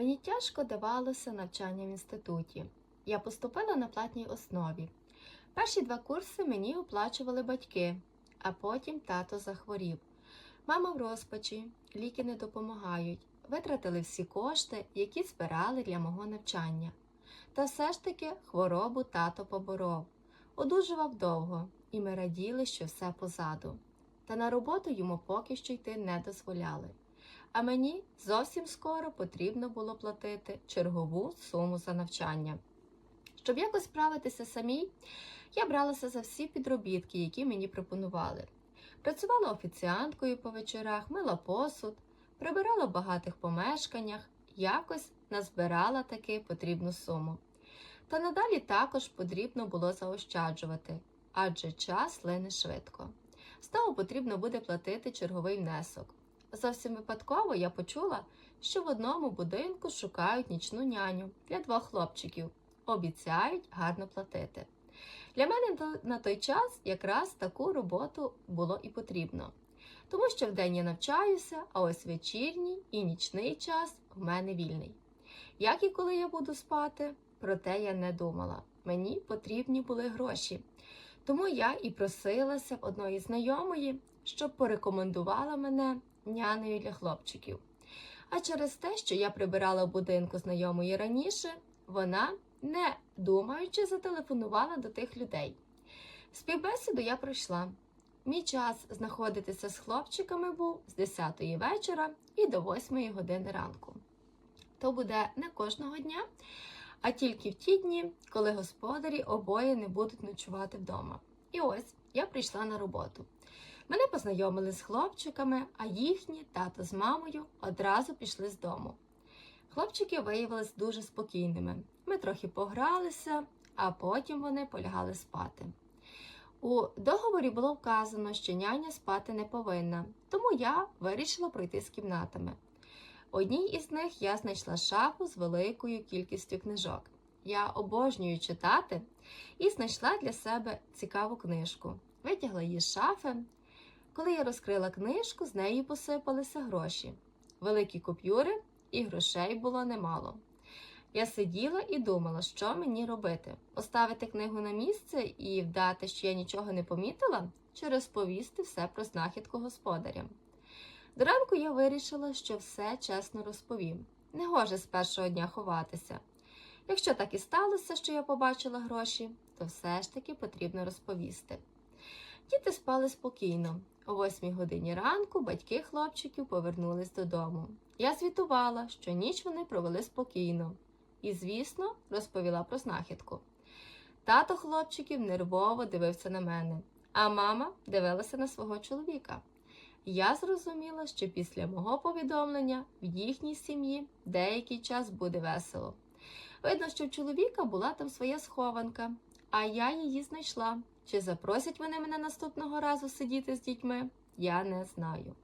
Мені тяжко давалося навчання в інституті. Я поступила на платній основі. Перші два курси мені оплачували батьки, а потім тато захворів. Мама в розпачі, ліки не допомагають, витратили всі кошти, які збирали для мого навчання. Та все ж таки хворобу тато поборов. Одужував довго, і ми раділи, що все позаду. Та на роботу йому поки що йти не дозволяли. А мені зовсім скоро потрібно було платити чергову суму за навчання. Щоб якось справитися самій, я бралася за всі підробітки, які мені пропонували. Працювала офіціанткою по вечорах, мила посуд, прибирала в багатих помешканнях, якось назбирала таки потрібну суму. Та надалі також потрібно було заощаджувати, адже час лине швидко. З того потрібно буде платити черговий внесок. Зовсім випадково я почула, що в одному будинку шукають нічну няню для двох хлопчиків, обіцяють гарно платити. Для мене на той час якраз таку роботу було і потрібно, тому що вдень я навчаюся, а ось вечірній і нічний час в мене вільний. Як і коли я буду спати, про те я не думала. Мені потрібні були гроші. Тому я і просилася в одної знайомої, щоб порекомендувала мене нянею для хлопчиків. А через те, що я прибирала в будинку знайомої раніше, вона, не думаючи, зателефонувала до тих людей. Співбесіду я пройшла. Мій час знаходитися з хлопчиками був з 10 вечора і до 8 години ранку. То буде не кожного дня, а тільки в ті дні, коли господарі обоє не будуть ночувати вдома. І ось я прийшла на роботу. Мене познайомили з хлопчиками, а їхні тато з мамою одразу пішли з дому. Хлопчики виявилися дуже спокійними. Ми трохи погралися, а потім вони полягали спати. У договорі було вказано, що няня спати не повинна, тому я вирішила пройти з кімнатами. Одній із них я знайшла шафу з великою кількістю книжок. Я обожнюю читати і знайшла для себе цікаву книжку. Витягла її з шафи. Коли я розкрила книжку, з неї посипалися гроші. Великі купюри і грошей було немало. Я сиділа і думала, що мені робити: поставити книгу на місце і вдати, що я нічого не помітила, чи розповісти все про знахідку господарям. До ранку я вирішила, що все чесно розповім. Не гоже з першого дня ховатися. Якщо так і сталося, що я побачила гроші, то все ж таки потрібно розповісти. Діти спали спокійно. О восьмій годині ранку батьки хлопчиків повернулись додому. Я звітувала, що ніч вони провели спокійно. І, звісно, розповіла про знахідку. Тато хлопчиків нервово дивився на мене, а мама дивилася на свого чоловіка. Я зрозуміла, що після мого повідомлення в їхній сім'ї деякий час буде весело. Видно, що в чоловіка була там своя схованка, а я її знайшла. Чи запросять вони мене наступного разу сидіти з дітьми, я не знаю.